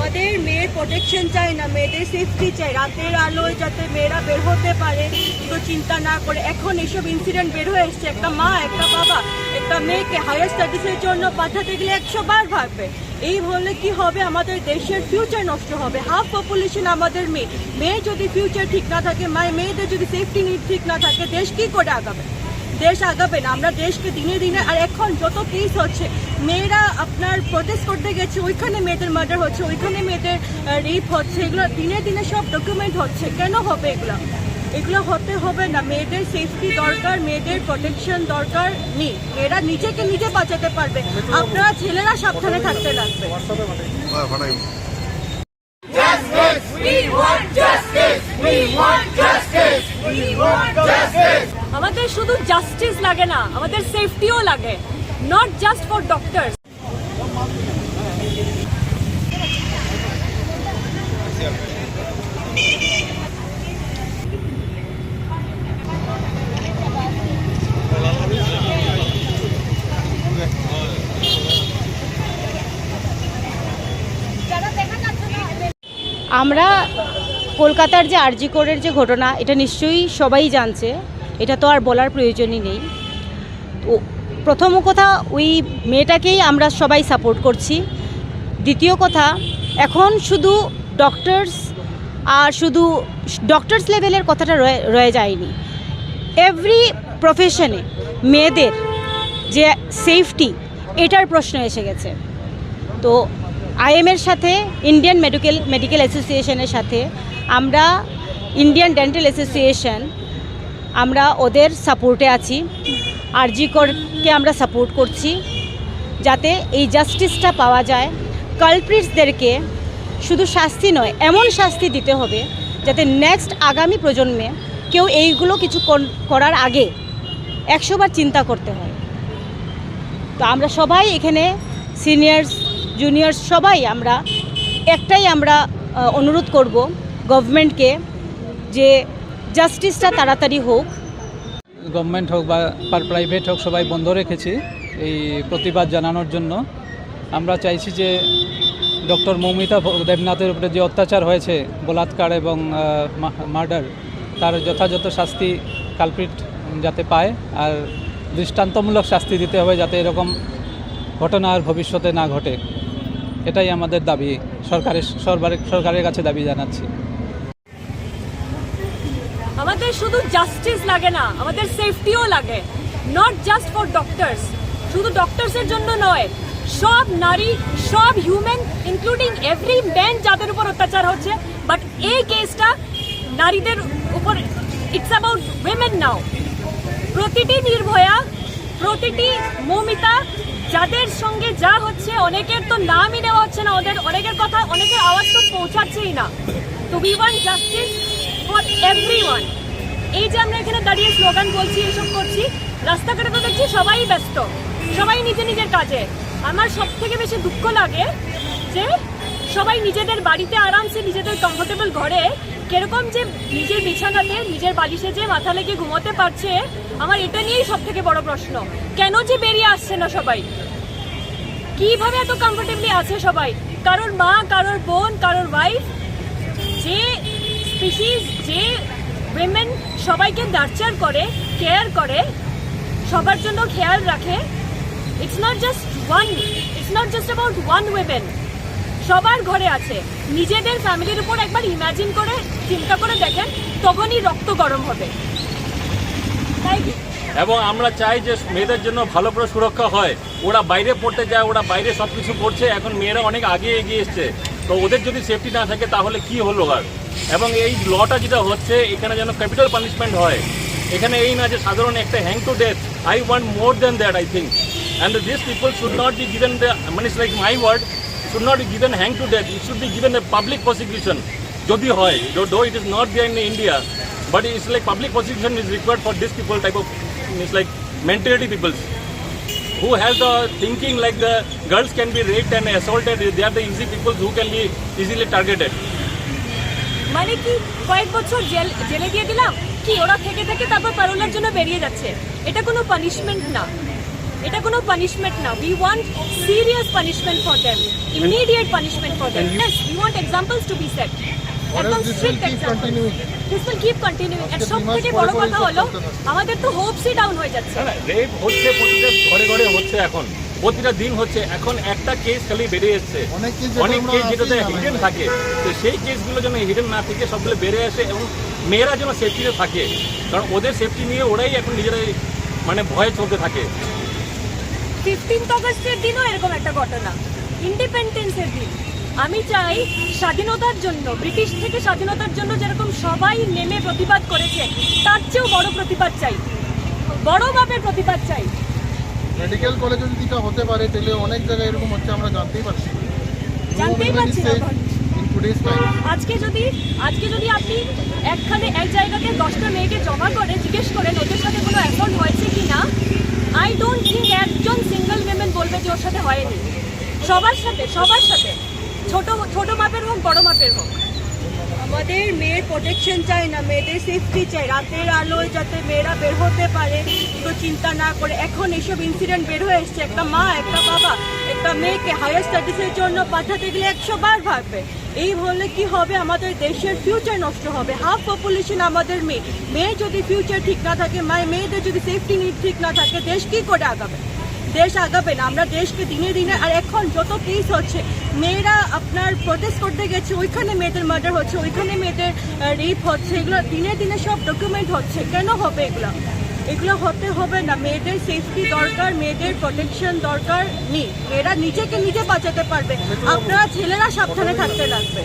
আমাদের মেয়ের প্রোটেকশন চাই না, মেয়েদের সেফটি চাই। রাতের আলোয় যাতে মেয়েরা বের হতে পারে তো চিন্তা না করে। এখন এসব ইনসিডেন্ট বের হয়ে এসছে। একটা মা, একটা বাবা, একটা মেয়েকে হায়ার স্টাডিজের জন্য পাঠাতে গেলে একশো বার ভাববে এই হলে কি হবে? আমাদের দেশের ফিউচার নষ্ট হবে। হাফ পপুলেশন আমাদের মেয়ে। মেয়ে যদি ফিউচার ঠিক না থাকে মায়ের মেয়েদের যদি সেফটি নিট ঠিক না থাকে, দেশ কি করে আগাবে? দেশ আগাবে না আমরা দেশকে দিনে দিনে, আর এখন যত কেস হচ্ছে, মেয়েরা আপনার প্রটেস্ট করতে গেছে, ওইখানে মেয়েদের মার্ডার হচ্ছে, ওইখানে মেয়েদের রেপ হচ্ছে, এগুলো দিনে দিনে সব ডকুমেন্ট হচ্ছে। কেন হবে এগুলো? এগুলো হতে হবে না। মেয়েদের সেফটি দরকার, মেয়েদের প্রোটেকশন দরকার নেই। মেয়েরা নিজেকে নিজে বাঁচাতে পারবে। আপনারা ছেলেরা সাবধানে থাকতে লাগবে। আমাদের শুধু জাস্টিস লাগে না আমাদের সেফটিও লাগে নট জাস্ট ফর ডক্টরস আমরা কলকাতার যে আরজি কোরের যে ঘটনা, এটা নিশ্চয়ই সবাই জানছে। এটা তো আর বলার প্রয়োজনই নেই। তো প্রথম কথা, ওই মেয়েটাকেই আমরা সবাই সাপোর্ট করছি। দ্বিতীয় কথা, এখন শুধু ডক্টরস আর শুধু ডক্টরস লেভেলের কথাটা রয়ে রয়ে যায়নি। এভরি প্রফেশনে মেয়েদের যে সেফটি এটার প্রশ্ন এসে গেছে। তো আইএমের সাথে ইন্ডিয়ান মেডিকেল মেডিকেল অ্যাসোসিয়েশনের সাথে আমরা ইন্ডিয়ান ডেন্টাল অ্যাসোসিয়েশন আমরা ওদের সাপোর্টে আছি আরজি করকে আমরা সাপোর্ট করছি, যাতে এই জাস্টিসটা পাওয়া যায়। কালপ্রিটসদেরকে শুধু শাস্তি নয়, এমন শাস্তি দিতে হবে যাতে নেক্সট আগামী প্রজন্মে কেউ এইগুলো কিছু করার আগে একশোবার চিন্তা করতে হয়। তো আমরা সবাই এখানে সিনিয়র্স জুনিয়র্স সবাই আমরা, একটাই আমরা অনুরোধ করব গভর্নমেন্টকে যে জাস্টিসটা তাড়াতাড়ি হোক। গভর্নমেন্ট হোক বা প্রাইভেট হোক, সবাই বন্ধ রেখেছি এই প্রতিবাদ জানানোর জন্য। আমরা চাইছি যে ডক্টর মৌমিতা দেবনাথের উপরে যে অত্যাচার হয়েছে, বলাৎকার এবং মার্ডার, তার যথাযথ শাস্তি কালপ্রিট যাতে পায় আর দৃষ্টান্তমূলক শাস্তি দিতে হবে যাতে এরকম ঘটনা আর ভবিষ্যতে না ঘটে। এটাই আমাদের দাবি। সরকারের সরকারের কাছে দাবি জানাচ্ছি। আমাদের শুধু জাস্টিস লাগে না, আমাদের সেফটিও লাগে। নট জাস্ট ফর ডক্টরস শুধু ডক্টরসের জন্য নয়, সব নারী, সব হিউম্যান ইনক্লুডিং এভরি ম্যান যাদের উপর অত্যাচার হচ্ছে বাট এই কেসটা নারীদের উপর ইটস অ্যাবাউট উইমেন নাও প্রতিটি নির্ভয়া, প্রতিটি মমিতা, যাদের সঙ্গে যা হচ্ছে, অনেকের তো নামই নেওয়া হচ্ছে না, ওদের অনেকের কথা, অনেকের আওয়াজ তো পৌঁছাচ্ছেই না। তো we want justice for every এই যে আমরা এখানে দাঁড়িয়ে স্লোগান বলছি, এসব করছি, রাস্তাঘাটে তো দেখছি সবাই ব্যস্ত, সবাই নিজে নিজের কাজে। আমার সব থেকে বেশি দুঃখ লাগে যে সবাই নিজেদের বাড়িতে আরামসে নিজেদের কমফোর্টেবল ঘরে কীরকম যে নিজের বিছানাতে, নিজের বালিশে যে মাথা লেগে ঘুমোতে পারছে, আমার এটা নিয়েই সব থেকে বড় প্রশ্ন। কেন যে বেরিয়ে আসছে না সবাই? কীভাবে এত কমফোর্টেবলি আছে সবাই? কারোর মা, কারোর বোন, কারোর ওয়াইফ যে স্পিসিস যে উইমেন সবাইকে নার্চার করে কেয়ার করে, সবার জন্য খেয়াল রাখে। It's not just one it's not just about one women সবার ঘরে আছে। নিজেদের ফ্যামিলির উপর একবার ইমাজিন করে, চিন্তা করে দেখেন, তখনই রক্ত গরম হবে। তাই এবং আমরা চাই যে মেয়েদের জন্য ভালো করে সুরক্ষা হয়। ওরা বাইরে পড়তে যায়, ওরা বাইরে সব কিছু করছে। এখন মেয়েরা অনেক আগে এগিয়ে এসছে। তো ওদের যদি সেফটি না থাকে, তাহলে কি হলো আর? এবং এই লটা যেটা হচ্ছে, এখানে যেন ক্যাপিটাল পানিশমেন্ট হয়। এখানে এই না যে সাধারণ একটা hang to death I want more then that I think and this people should not be given the মানে like my word should not be given hang to death it should be given the public prosecution যদি হয় though it is not there in India but it's like public prosecution is required for this people type of it's like mentality people who has the thinking like the girls can be raped and assaulted? They are the easy people who can be easily targeted. মানে কি কয়েক বছর jail জেলে দিয়ে দিলাম? কি ওরা থেকে থেকে তারপর প্যারোলের জন্য বেরিয়ে যাচ্ছে? এটা কোনো পানিশমেন্ট না। এটা কোনো পানিশমেন্ট না। We want serious punishment for them immediate punishment for them yes we want examples to be set একদম strict example this will keep continuing এর সব থেকে বড় কথা হলো আমাদের তো হোপসই ডাউন হয়ে যাচ্ছে। না না রেপ হচ্ছে প্রতিটা ঘরে ঘরে হচ্ছে এখন। প্রতিটা দিন হচ্ছে এখন একটা কেস খালি বেড়ে এসছে। অনেক case যেটা অনেক আমরা কেস যেটাতে হিডেন থাকে। তো সেই কেসগুলো যেন হিডেন না থেকে সবগুলো বেড়ে আসে এবং মেয়েরা যেন সেফটিতে থাকে। কারণ ওদের সেফটি নিয়ে ওরাই এখন নিজেরাই মানে ভয়ে চলতে থাকে। ফিফটিন্থ অগস্টের দিনও এরকম একটা ঘটনা। ইন্ডিপেন্ডেন্সের দিন। আমি চাই স্বাধীনতার জন্য ব্রিটিশ থেকে স্বাধীনতার জন্য যেরকম সবাই নেমে প্রতিবাদ করেছে তার চেয়েও বড় প্রতিবাদ চাই। বড় মাপের প্রতিবাদ চাই। মেডিকেল কলেজে যদি হতে পারে তাহলে অনেক জায়গায় এরকম হচ্ছে আমরা জানতেই পারছি জানতেই পারছি আজকে যদি আজকে যদি আপনি একখানে এক জায়গাতে দশটা মেয়েকে জমা করে জিজ্ঞেস করেন ওদের সাথে কোনো অ্যাফোর্ড হয়েছে কি না আই ডোন্ট থিঙ্ক একজন সিঙ্গেল উইমেন বলবে যে ওর সাথে হয়নি। সবার সাথে সবার সাথে। ছোট ছোট মাপের হোক, বড় মাপের হোক। আমাদের মেয়ের প্রোটেকশন চাই না, মেয়েদের সেফটি চাই। রাতের আলোয় যাতে মেয়েরা বের হতে পারে তো চিন্তা না করে। এখন এসব ইনসিডেন্ট বের হয়ে এসছে। একটা মা, একটা বাবা, একটা মেয়েকে হায়ার স্টাডিজের জন্য পাঠাতে গেলে একশো বার ভাববে। এই হলে কি হবে? আমাদের দেশের ফিউচার নষ্ট হবে। হাফ পপুলেশন আমাদের মেয়ে। মেয়ে যদি ফিউচার ঠিক না থাকে মায়ের মেয়েদের যদি সেফটি নিট ঠিক না থাকে, দেশ কি করে আগাবে? দেশ আগাবে না আমরা দেশকে দিনে দিনে আর এখন যত কেস হচ্ছে মেয়েরা আপনার প্রটেস্ট করতে গেছে ওইখানে মেয়েদের মার্ডার হচ্ছে ওইখানে মেয়েদের রেপ হচ্ছে এগুলো দিনে দিনে সব ডকুমেন্ট হচ্ছে। কেন হবে এগুলো? এগুলো হতে হবে না। মেয়েদের সেফটি দরকার মেয়েদের প্রোটেকশন দরকার নেই। মেয়েরা নিজেকে নিজে বাঁচাতে পারবে। আপনারা ছেলেরা সাবধানে থাকতে লাগবে।